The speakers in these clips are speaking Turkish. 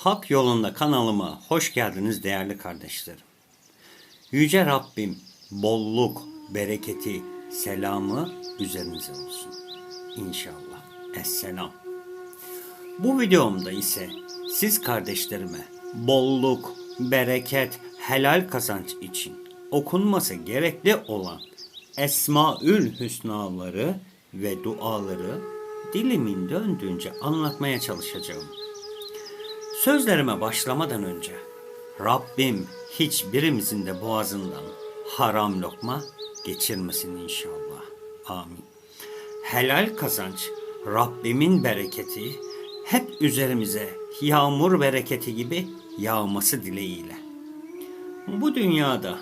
Hak yolunda kanalıma hoş geldiniz değerli kardeşlerim. Yüce Rabbim bolluk, bereketi, selamı üzerinize olsun. İnşallah. Esselam. Bu videomda ise siz kardeşlerime bolluk, bereket, helal kazanç için okunması gerekli olan Esmaül Hüsnaları ve duaları dilimin döndüğünce anlatmaya çalışacağım. Sözlerime başlamadan önce Rabbim hiçbirimizin de boğazından haram lokma geçirmesin inşallah. Amin. Helal kazanç, Rabbimin bereketi hep üzerimize yağmur bereketi gibi yağması dileğiyle. Bu dünyada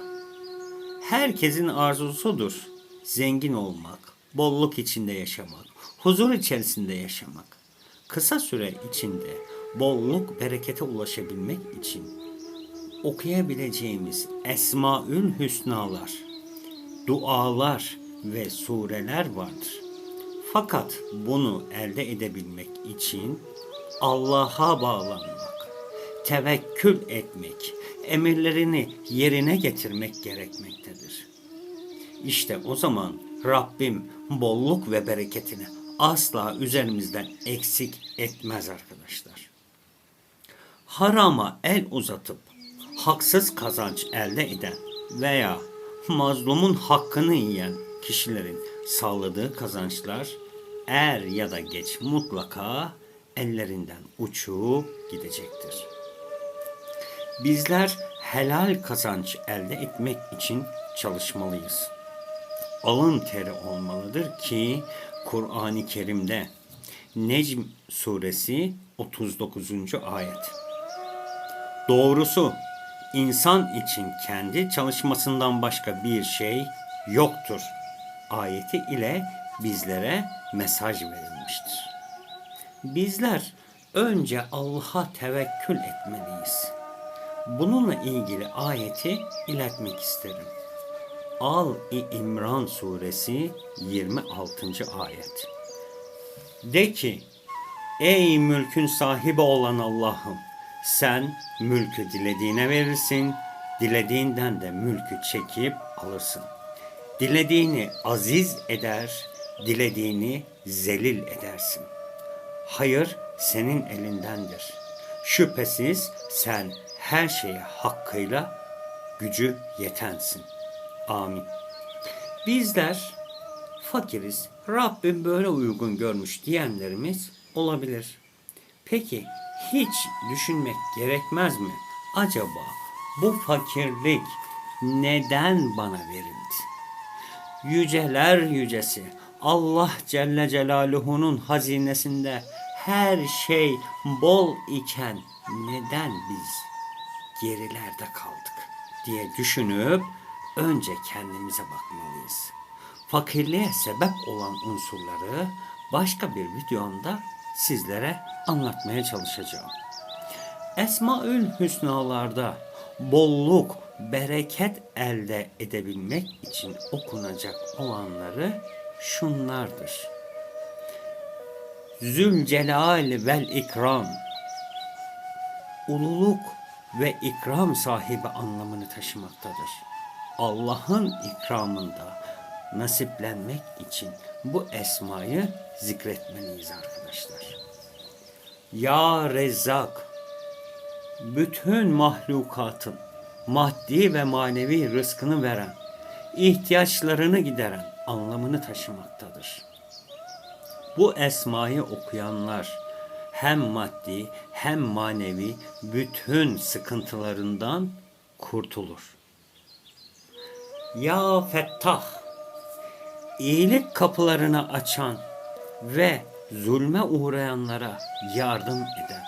herkesin arzusudur zengin olmak, bolluk içinde yaşamak, huzur içerisinde yaşamak. Kısa süre içinde bolluk berekete ulaşabilmek için okuyabileceğimiz Esmaül Hüsnalar, dualar ve sureler vardır. Fakat bunu elde edebilmek için Allah'a bağlanmak, tevekkül etmek, emirlerini yerine getirmek gerekmektedir. İşte o zaman Rabbim bolluk ve bereketini asla üzerimizden eksik etmez arkadaşlar. Harama el uzatıp haksız kazanç elde eden veya mazlumun hakkını yiyen kişilerin sağladığı kazançlar er ya da geç mutlaka ellerinden uçup gidecektir. Bizler helal kazanç elde etmek için çalışmalıyız. Alın teri olmalıdır ki Kur'an-ı Kerim'de Necm suresi 39. ayet. Doğrusu insan için kendi çalışmasından başka bir şey yoktur. Ayeti ile bizlere mesaj verilmiştir. Bizler önce Allah'a tevekkül etmeliyiz. Bununla ilgili ayeti iletmek isterim. Al-i İmran suresi 26. ayet. De ki, ey mülkün sahibi olan Allah'ım, sen mülkü dilediğine verirsin, dilediğinden de mülkü çekip alırsın. Dilediğini aziz eder, dilediğini zelil edersin. Hayır senin elindendir. Şüphesiz sen her şeye hakkıyla gücü yetensin. Amin. Bizler fakiriz, Rabbim böyle uygun görmüş diyenlerimiz olabilir. Peki hiç düşünmek gerekmez mi? Acaba bu fakirlik neden bana verildi? Yüceler yücesi Allah Celle Celaluhu'nun hazinesinde her şey bol iken neden biz gerilerde kaldık diye düşünüp önce kendimize bakmalıyız. Fakirliğe sebep olan unsurları başka bir videomda sizlere anlatmaya çalışacağım. Esmaül Hüsnalarda bolluk, bereket elde edebilmek için okunacak olanları şunlardır. Zülcelal vel ikram ululuk ve ikram sahibi anlamını taşımaktadır. Allah'ın ikramında nasiplenmek için bu esmayı zikretmeliyiz arkadaşlar. Ya Rezzak, bütün mahlukatın maddi ve manevi rızkını veren, ihtiyaçlarını gideren anlamını taşımaktadır. Bu esmayı okuyanlar hem maddi hem manevi bütün sıkıntılarından kurtulur. Ya Fettah, iyilik kapılarını açan ve zulme uğrayanlara yardım eden,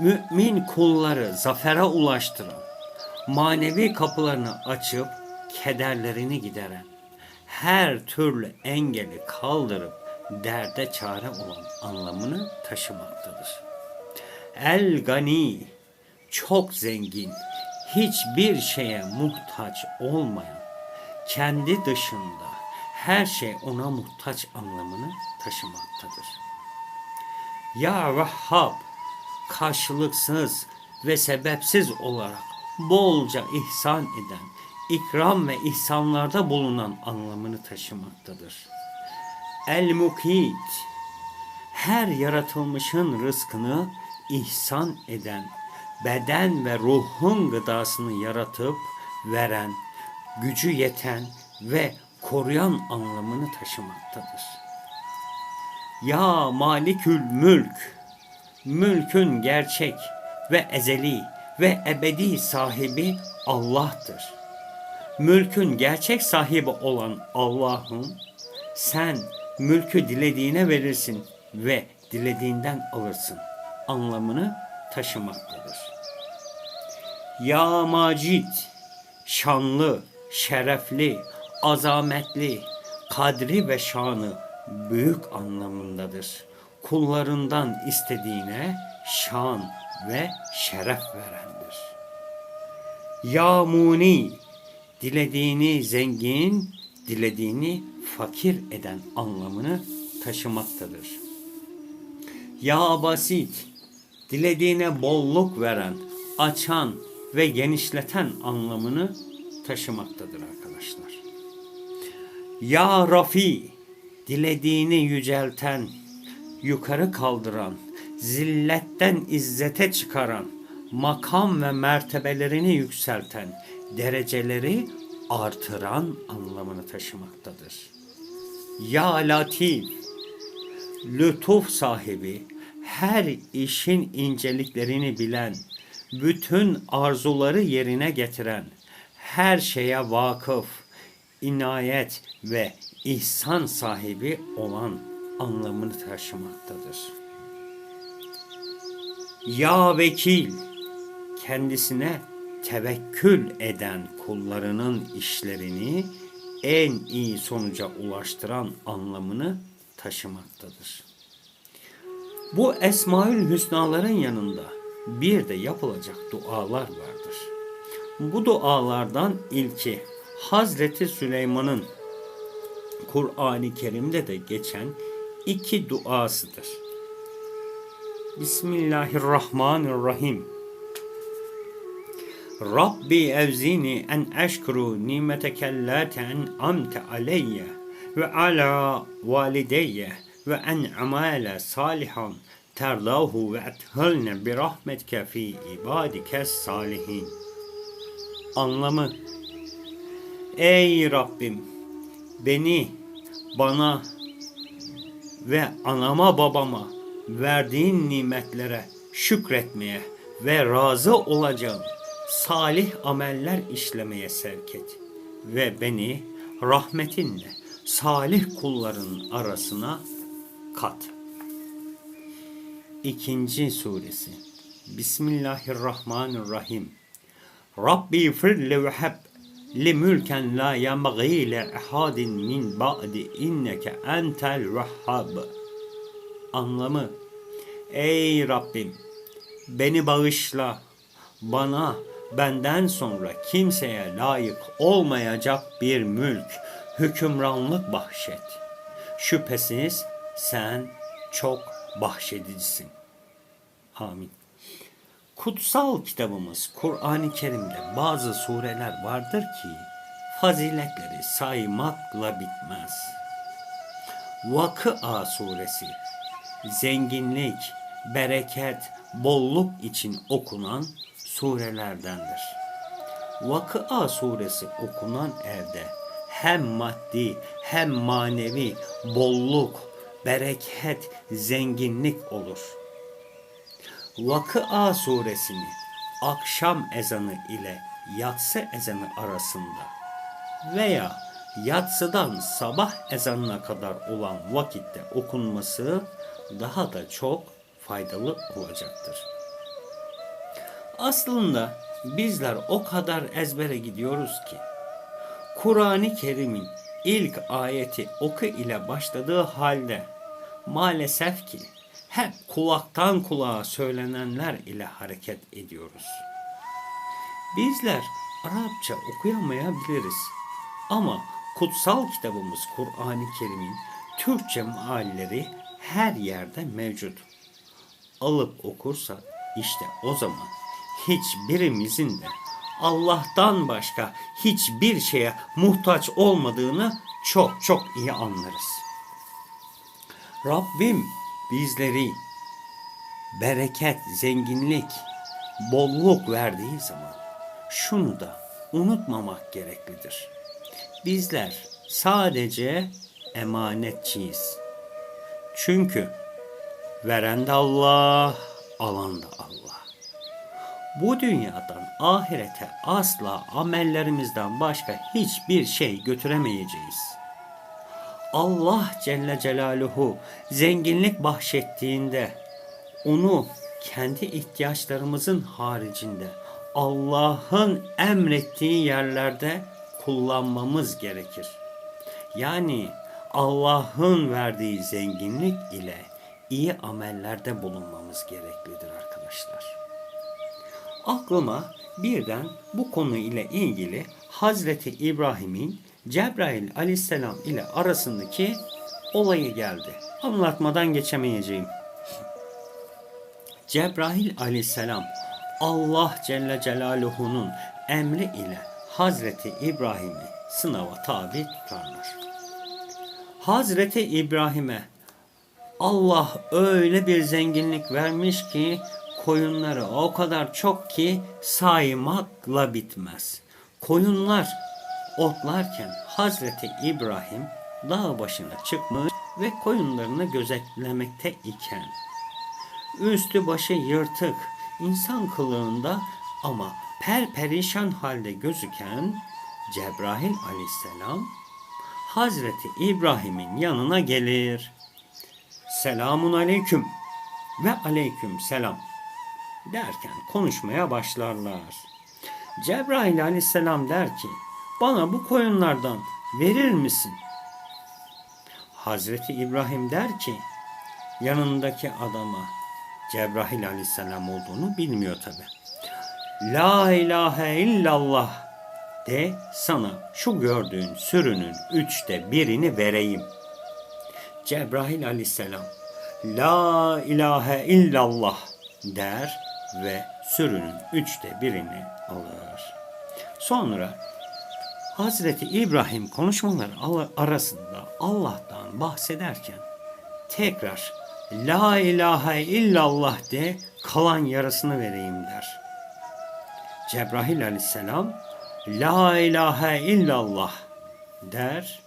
mümin kulları zafere ulaştıran, manevi kapılarını açıp kederlerini gideren, her türlü engeli kaldırıp derde çare olan anlamını taşımaktadır. El Gani, çok zengin, hiçbir şeye muhtaç olmayan, kendi dışında her şey ona muhtaç anlamını taşımaktadır. Ya Vahhab, karşılıksız ve sebepsiz olarak bolca ihsan eden, ikram ve ihsanlarda bulunan anlamını taşımaktadır. El-Mukit, her yaratılmışın rızkını ihsan eden, beden ve ruhun gıdasını yaratıp veren, gücü yeten ve koruyan anlamını taşımaktadır. Ya Malikül Mülk, mülkün gerçek ve ezeli ve ebedi sahibi Allah'tır. Mülkün gerçek sahibi olan Allah'ın sen mülkü dilediğine verirsin ve dilediğinden alırsın anlamını taşımaktadır. Ya Macid, şanlı, şerefli, azametli, kadri ve şanı büyük anlamındadır. Kullarından istediğine şan ve şeref verendir. Ya Muni, dilediğini zengin, dilediğini fakir eden anlamını taşımaktadır. Ya Basit, dilediğine bolluk veren, açan ve genişleten anlamını taşımaktadır. Ya Rafi, dilediğini yücelten, yukarı kaldıran, zilletten izzete çıkaran, makam ve mertebelerini yükselten, dereceleri artıran anlamını taşımaktadır. Ya Latif, lütuf sahibi, her işin inceliklerini bilen, bütün arzuları yerine getiren, her şeye vakıf, inayet ve ihsan sahibi olan anlamını taşımaktadır. Ya vekil, kendisine tevekkül eden kullarının işlerini en iyi sonuca ulaştıran anlamını taşımaktadır. Bu Esmaül Hüsnaların yanında bir de yapılacak dualar vardır. Bu dualardan ilki Hazreti Süleyman'ın Kur'an-ı Kerim'de de geçen iki duasıdır. Bismillahirrahmanirrahim. Rabbi evzini en eşkuru nimeteke allati en'amte aleyye ve ala valideyye ve en amale salihan terlahu ve ethalne bi rahmetke fi ibadike salihin. Anlamı Ey Rabbim beni bana ve anama babama verdiğin nimetlere şükretmeye ve razı olacağım salih ameller işlemeye sevk et ve beni rahmetinle salih kulların arasına kat. İkinci suresi. Bismillahirrahmanirrahim. Rabbi firli ve heb li mülken la yemgî le ehadin min ba'di inneke entel vehhab Anlamı Ey Rabbim beni bağışla bana benden sonra kimseye layık olmayacak bir mülk, hükümranlık bahşet. Şüphesiz sen çok bahşedicisin. Amin. Kutsal kitabımız Kur'an-ı Kerim'de bazı sureler vardır ki faziletleri saymakla bitmez. Vakıa suresi zenginlik, bereket, bolluk için okunan surelerdendir. Vakıa suresi okunan evde hem maddi hem manevi bolluk, bereket, zenginlik olur. Vakıa suresini akşam ezanı ile yatsı ezanı arasında veya yatsıdan sabah ezanına kadar olan vakitte okunması daha da çok faydalı olacaktır. Aslında bizler o kadar ezbere gidiyoruz ki Kur'an-ı Kerim'in ilk ayeti oku ile başladığı halde maalesef ki hep kulaktan kulağa söylenenler ile hareket ediyoruz. Bizler Arapça okuyamayabiliriz ama kutsal kitabımız Kur'an-ı Kerim'in Türkçe mealleri her yerde mevcut. Alıp okursak İşte o zaman hiçbirimizin de Allah'tan başka hiçbir şeye muhtaç olmadığını çok çok iyi anlarız. Rabbim bizleri bereket, zenginlik, bolluk verdiği zaman şunu da unutmamak gereklidir. Bizler sadece emanetçiyiz. Çünkü veren de Allah, alan da Allah. Bu dünyadan ahirete asla amellerimizden başka hiçbir şey götüremeyeceğiz. Allah Celle Celaluhu zenginlik bahşettiğinde onu kendi ihtiyaçlarımızın haricinde Allah'ın emrettiği yerlerde kullanmamız gerekir. Yani Allah'ın verdiği zenginlik ile iyi amellerde bulunmamız gereklidir arkadaşlar. Aklıma birden bu konu ile ilgili Hazreti İbrahim'in Cebrail aleyhisselam ile arasındaki olayı geldi. Anlatmadan geçemeyeceğim. Cebrail aleyhisselam Allah Celle Celaluhu'nun emri ile Hazreti İbrahim'i sınava tabi tutarlar. Hazreti İbrahim'e Allah öyle bir zenginlik vermiş ki koyunları o kadar çok ki saymakla bitmez. Koyunlar otlarken Hazreti İbrahim dağ başına çıkmış ve koyunlarını gözetlemekte iken üstü başı yırtık, insan kılığında ama perperişan halde gözüken Cebrail aleyhisselam Hazreti İbrahim'in yanına gelir. Selamun aleyküm ve aleyküm selam derken konuşmaya başlarlar. Cebrail aleyhisselam der ki bana bu koyunlardan verir misin? Hazreti İbrahim der ki yanındaki adama Cebrail aleyhisselam olduğunu bilmiyor tabi. La ilahe illallah de sana şu gördüğün sürünün üçte birini vereyim. Cebrail aleyhisselam La ilahe illallah der ve sürünün üçte birini alır. Sonra Hazreti İbrahim konuşmaları arasında Allah'tan bahsederken tekrar La ilahe illallah de kalan yarısını vereyim der. Cebrail aleyhisselam La ilahe illallah der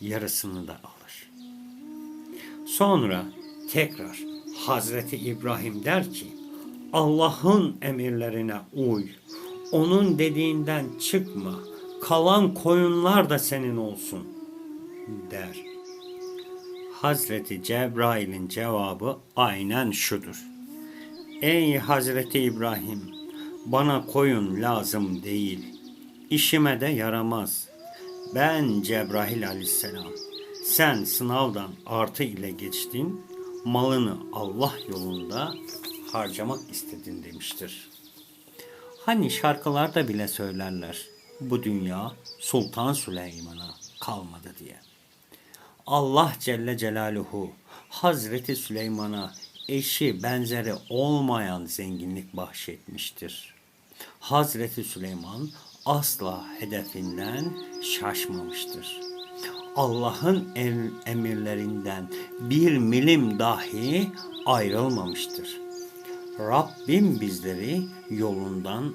yarısını da alır. Sonra tekrar Hazreti İbrahim der ki Allah'ın emirlerine uy. Onun dediğinden çıkma. Kalan koyunlar da senin olsun der. Hazreti Cebrail'in cevabı aynen şudur. Ey Hazreti İbrahim, bana koyun lazım değil. İşime de yaramaz. Ben Cebrail aleyhisselam. Sen sınavdan artı ile geçtin. Malını Allah yolunda harcamak istedin demiştir. Hani şarkılarda bile söylerler. Bu dünya Sultan Süleyman'a kalmadı diye. Allah Celle Celaluhu Hazreti Süleyman'a eşi benzeri olmayan zenginlik bahşetmiştir. Hazreti Süleyman asla hedefinden şaşmamıştır. Allah'ın emirlerinden bir milim dahi ayrılmamıştır. Rabbim bizleri yolundan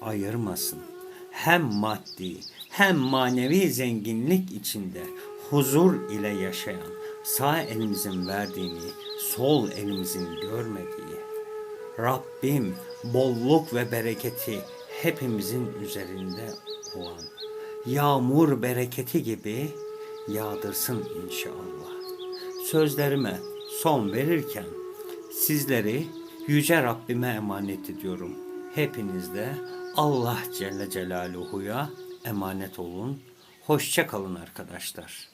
ayırmasın. Hem maddi hem manevi zenginlik içinde huzur ile yaşayan, sağ elimizin verdiğini, sol elimizin görmediği, Rabbim bolluk ve bereketi hepimizin üzerinde olan yağmur bereketi gibi yağdırsın inşallah. Sözlerime son verirken sizleri Yüce Rabbime emanet ediyorum. Hepiniz de Allah Celle Celaluhu'ya emanet olun. Hoşça kalın arkadaşlar.